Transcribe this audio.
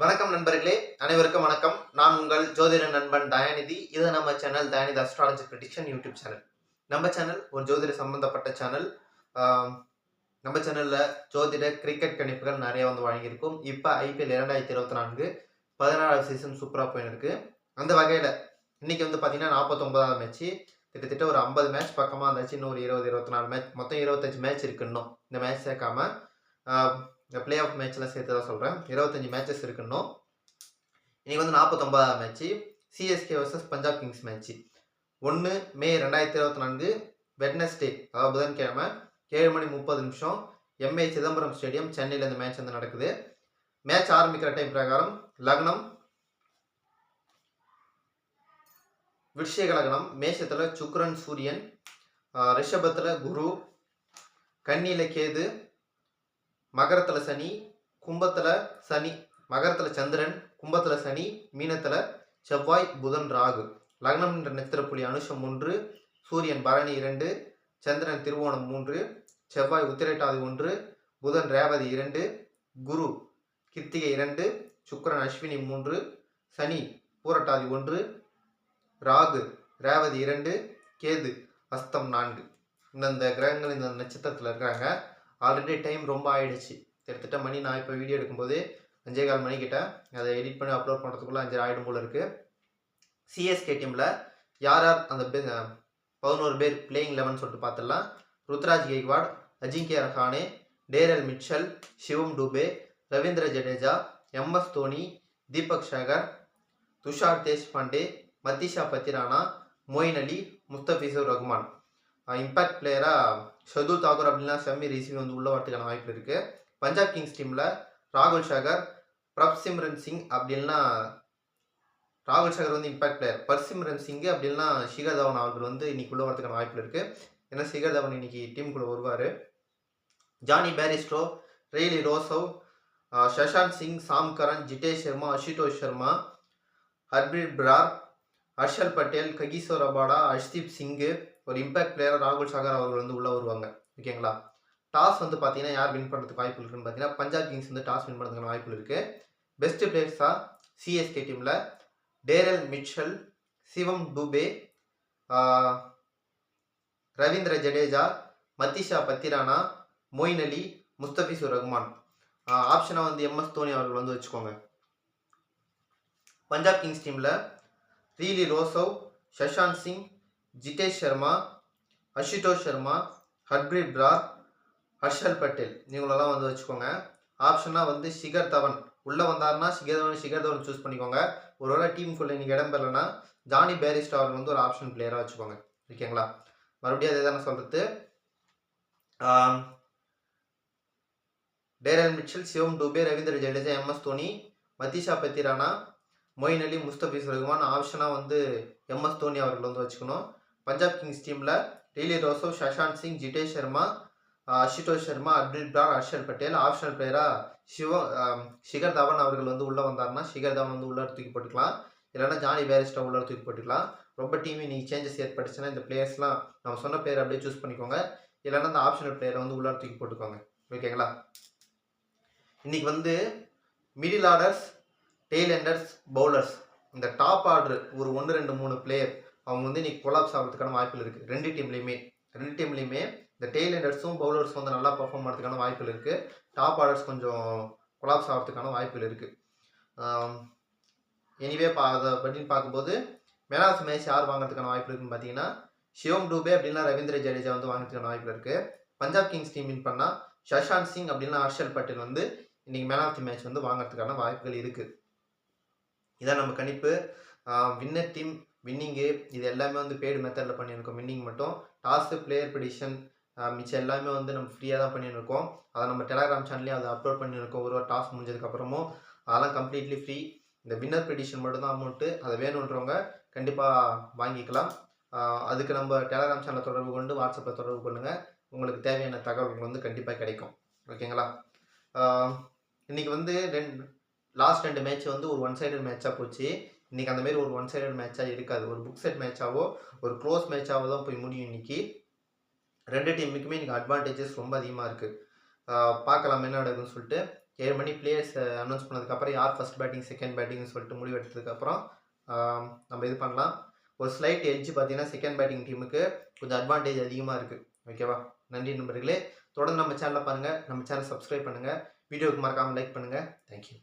வணக்கம் நண்பர்களே அனைவருக்கும் வணக்கம். நான் உங்கள் ஜோதிட நண்பன் தயாநிதி. இது நம்ம channel Dayanidhi astrology prediction YouTube channel நம்ம சேனல் ஒரு ஜோதிட சம்பந்தப்பட்ட சேனல் நம்ம சேனலில் ஜோதிட கிரிக்கெட் கணிப்புகள் நிறைய வந்து வழங்கியிருக்கும். இப்போ ஐபிஎல் இரண்டாயிரத்தி இருபத்தி நான்கு பதினாறாவது சீசன் சூப்பராக போயிருக்கு அந்த வகையில் இன்னைக்கு வந்து பார்த்தீங்கன்னா நாற்பத்தொம்பதாவது மேட்ச்சு கிட்டத்தட்ட ஒரு ஐம்பது மேட்ச் பக்கமாக இருந்துச்சு. இன்னும் ஒரு இருபது இருபத்தி நாலு மேட்ச் மொத்தம் இருபத்தஞ்சு மேட்ச் இருக்கு இன்னும். இந்த மேட்ச் சேர்க்காம இந்த பிளே ஆஃப் மேட்ச்லாம் சேர்த்து தான் சொல்கிறேன் இருபத்தஞ்சு மேட்சஸ் இருக்குன்னு இன்றைக்கி வந்து நாற்பத்தொம்பதாவது match CSK versus Punjab Kings match ஒன்று மே ரெண்டாயிரத்தி இருபத்தி நான்கு வெட்னஸ்டே அதாவது புதன்கிழமை ஏழு மணி முப்பது நிமிஷம் எம்ஏ சிதம்பரம் ஸ்டேடியம் சென்னையில் இந்த மேட்ச் வந்து நடக்குது. மேட்ச் ஆரம்பிக்கிற டைம் பிரகாரம் லக்னம் விருஷிக லக்னம் மேஷத்தில் சுக்ரன் சூரியன் ரிஷபத்தில் குரு கண்ணியில் கேது மகரத்தில் சனி கும்பத்தில் சனி மகரத்தில் சந்திரன் கும்பத்தில் சனி மீனத்தில் செவ்வாய் புதன் ராகு. லக்னம் என்ற நட்சத்திரப்புலி அனுஷம் ஒன்று சூரியன் பரணி இரண்டு சந்திரன் திருவோணம் மூன்று செவ்வாய் உத்திரட்டாதி ஒன்று புதன் ரேவதி இரண்டு குரு கிருத்திகை இரண்டு சுக்கரன் அஸ்வினி மூன்று சனி பூரட்டாதி ஒன்று ராகு ரேவதி இரண்டு கேது அஸ்தம் நான்கு. இந்தந்த கிரகங்கள் இந்த நட்சத்திரத்தில் இருக்கிறாங்க. ஆல்ரெடி டைம் ரொம்ப ஆயிடுச்சு. கிட்டத்தட்ட மணி நான் இப்போ வீடியோ எடுக்கும்போது அஞ்சே கால் மணிக்கிட்ட அதை எடிட் பண்ணி அப்லோட் பண்ணுறதுக்குள்ளே அஞ்சு ஆயிடும் போல் இருக்குது சிஎஸ்கே டீமில் யார் யார் அந்த பே- பதினோரு பேர் பிளேயிங் லெவன் சொல்லிட்டு பார்த்துடலாம் Ruturaj Gaikwad Ajinkya Rahane Daryl Mitchell Shivam Dube Ravindra Jadeja MS Dhoni Deepak Chahar Tushar Deshpande Matheesha Pathirana Moeen Ali Mustafizur Rahman impact பிளேயராக ஷர்துல் தாக்கூர் அப்படின்னா செம்மி ரிசீவ் வந்து உள்ள வரதுக்கான வாய்ப்பு இருக்குது பஞ்சாப் கிங்ஸ் டீமில் ராகுல் ஷாகர் பிரப் சிம்ரன் சிங் அப்படின்னா ராகுல் ஷாகர் வந்து இம்பாக்ட் பிளேயர் பர்சிம்ரன் சிங் அப்படின்னா ஷிகர் தவன் அவர்கள் வந்து இன்னைக்கு உள்ள வரதுக்கான வாய்ப்பு இருக்குது ஏன்னா ஷிகர் தவன் இன்னைக்கு டீமுக்குள்ளே வருவார். Jonny Bairstow Rilee Rossouw Shashank Singh Sam Curran Jitesh Sharma Ashutosh Sharma Harpreet Brar Harshal Patel Kagiso Rabada Arshdeep Singh ஒரு இம்பாக்ட் பிளேயர் ராகுல் சாகர் அவர்கள் வந்து உள்ளே வருவாங்க. ஓகேங்களா டாஸ் வந்து பார்த்தீங்கன்னா யார் வின் பண்ணுறதுக்கு வாய்ப்பு இருக்குன்னு பார்த்தீங்கன்னா பஞ்சாப் கிங்ஸ் வந்து டாஸ் வின் பண்ணுறதுக்கான வாய்ப்பு இருக்குது பெஸ்ட் பிளேயர்ஸாக சிஎஸ்கே டீமில் டேரல் மிச்சல் சிவம் டூபே ரவீந்திர ஜடேஜா மத்திஷா பத்திரானா மொயின் அலி முஸ்தபிசூர் ரஹ்மான் ஆப்ஷனாக வந்து எம்எஸ் தோனி அவர்கள் வந்து வச்சுக்கோங்க. பஞ்சாப் கிங்ஸ் டீமில் ரீலி ரோசவ் சஷாந்த் சிங் ஜிதேஷ் சர்மா அஷிடோஷ் சர்மா ஹர்ப்ரீத் பிரார் ஹர்ஷல் பட்டேல். இவங்களெல்லாம் வந்து வச்சுக்கோங்க. ஆப்ஷனாக வந்து ஷிகர் தவன். உள்ளே வந்தாருன்னா ஷிகர் தவன் ஷிகர் தவன் சூஸ் பண்ணிக்கோங்க. ஒருவேளை டீமுக்குள்ளே இன்றைக்கி இடம் பெறலைன்னா ஜானி பேரிஸ்ட் அவர் வந்து ஒரு ஆப்ஷன் பிளேயராக வச்சுக்கோங்க. ஓகேங்களா மறுபடியும் அதே தானே சொல்கிறது Daryl Mitchell Shivam Dube Ravindra Jadeja MS Dhoni Matheesha Pathirana Moeen Ali Mustafizur Rahman. ஆப்ஷனாக வந்து எம்எஸ் தோனி அவர்கள் வந்து வச்சுக்கணும். பஞ்சாப் கிங்ஸ் டீமில் டெய்லி ரோசோ சஷாந்த் சிங் ஜிதேஷ் சர்மா ஆஹ் சர்மா அப்துல் பிரான் ஹர்ஷல் பட்டேல். ஆப்ஷனல் பிளேயராக சிவ ஷிகர் தவன் அவர்கள் வந்து உள்ளே வந்தாருன்னா ஷிகர் தவன் வந்து உள்ளே தூக்கி போட்டுக்கலாம். இல்லைன்னா ஜானி பேரிஸ்டா உள்ளே தூக்கி போட்டுக்கலாம். ரொம்ப டீம் இன்னைக்கு சேஞ்சஸ் ஏற்பட்டுச்சுன்னா இந்த பிளேயர்ஸ்லாம் நம்ம சொன்ன பிளேயர் அப்படியே சூஸ் பண்ணிக்கோங்க. இல்லைன்னா அந்த ஆப்ஷனல் பிளேயரை வந்து உள்ளே தூக்கி போட்டுக்கோங்க. ஓகேங்களா இன்றைக்கி வந்து middle orders tail enders bowlers இந்த டாப் ஆர்டர் ஒரு ஒன்று ரெண்டு மூணு பிளேயர் அவங்க வந்து இன்னைக்கு கொலாப்ஸ் ஆகிறதுக்கான வாய்ப்புகள் இருக்குது ரெண்டு டீம்லேயுமே ரெண்டு டீம்லேயுமே இந்த டெய்ல் எண்டர்ஸும் பவுலர்ஸும் வந்து நல்லா பர்ஃபார்ம் பண்ணுறதுக்கான வாய்ப்புகள் இருக்குது டாப் ஆர்டர்ஸ் கொஞ்சம் கொலாப்ஸ் ஆகிறதுக்கான வாய்ப்புகள் இருக்குது எனிவே பா அதை பற்றின்னு பார்க்கும்போது மேலாஸ் மேட்ச் யார் வாங்குறதுக்கான வாய்ப்பு இருக்குன்னு பார்த்தீங்கன்னா சிவம் டூபே அப்படின்னா ரவீந்திர ஜடேஜா வந்து வாங்குறதுக்கான வாய்ப்பு இருக்குது பஞ்சாப் கிங்ஸ் டீம் வின் பண்ணால் சஷாந்த் சிங் அப்படின்னா ஹர்ஷல் பட்டேல் வந்து இன்றைக்கி மேன் ஆஃப் தி மேட்ச் வந்து வாங்குறதுக்கான வாய்ப்புகள் இருக்குது இதான் நம்ம கணிப்பு. வின்னர் டீம் வின்னிங்கு இது எல்லாமே வந்து பெய்டு மெத்தடில் பண்ணியிருக்கோம். வின்னிங் மட்டும். டாஸு பிளேயர் ப்ரெடிஷன் மிச்சம் எல்லாமே வந்து நம்ம ஃப்ரீயாக தான் பண்ணியிருக்கோம். அதை நம்ம டெலாகிராம் சேனல்லையும் அதை அப்லோட் பண்ணியிருக்கோம். ஒரு ஒரு டாஸ் முடிஞ்சதுக்கப்புறமும் அதெல்லாம் கம்ப்ளீட்லி ஃப்ரீ இந்த வின்னர் ப்ரெடிஷன் மட்டும்தான் அமௌண்ட்டு அதை வேணுன்றவங்க கண்டிப்பாக வாங்கிக்கலாம். அதுக்கு நம்ம டெலாகிராம் சேனலை தொடர்பு கொண்டு வாட்ஸ்அப்பில் தொடர்பு கொள்ளுங்கள் உங்களுக்கு தேவையான தகவல்கள் வந்து கண்டிப்பாக கிடைக்கும். ஓகேங்களா? இன்றைக்கி வந்து ரெண்டு லாஸ்ட் ரெண்டு மேட்ச் வந்து ஒரு ஒன் சைடட் மேட்சாக போச்சு. இன்றைக்கி அந்த மாதிரி ஒரு ஒன் சைடட் மேட்சாக இருக்காது. ஒரு புக் செட் மேட்சாவோ ஒரு க்ளோஸ் மேட்சாவோ தான் போய் முடியும் இன்னைக்கு. ரெண்டு டீமுக்குமே இன்னைக்கு அட்வான்டேஜஸ் ரொம்ப அதிகமாக இருக்குது பார்க்கலாம் என்ன நடக்குதுன்னு சொல்லிட்டு. ஏழு மணி பிளேயர்ஸ் அனௌன்ஸ் பண்ணதுக்கப்புறம் யார் ஃபர்ஸ்ட் பேட்டிங் செகண்ட் பேட்டிங்னு சொல்லிட்டு முடிவெடுத்ததுக்கப்புறம் நம்ம இது பண்ணலாம். ஒரு ஸ்லைட் எட்ஜ் பார்த்தீங்கன்னா செகண்ட் பேட்டிங் டீமுக்கு கொஞ்சம் அட்வான்டேஜ் அதிகமாக இருக்குது ஓகேவா நன்றி நண்பர்களே. தொடர்ந்து நம்ம சேனலை பாருங்கள் நம்ம சேனல் சப்ஸ்கிரைப் பண்ணுங்கள் வீடியோவுக்கு மறக்காமல் லைக் பண்ணுங்கள் தேங்க்யூ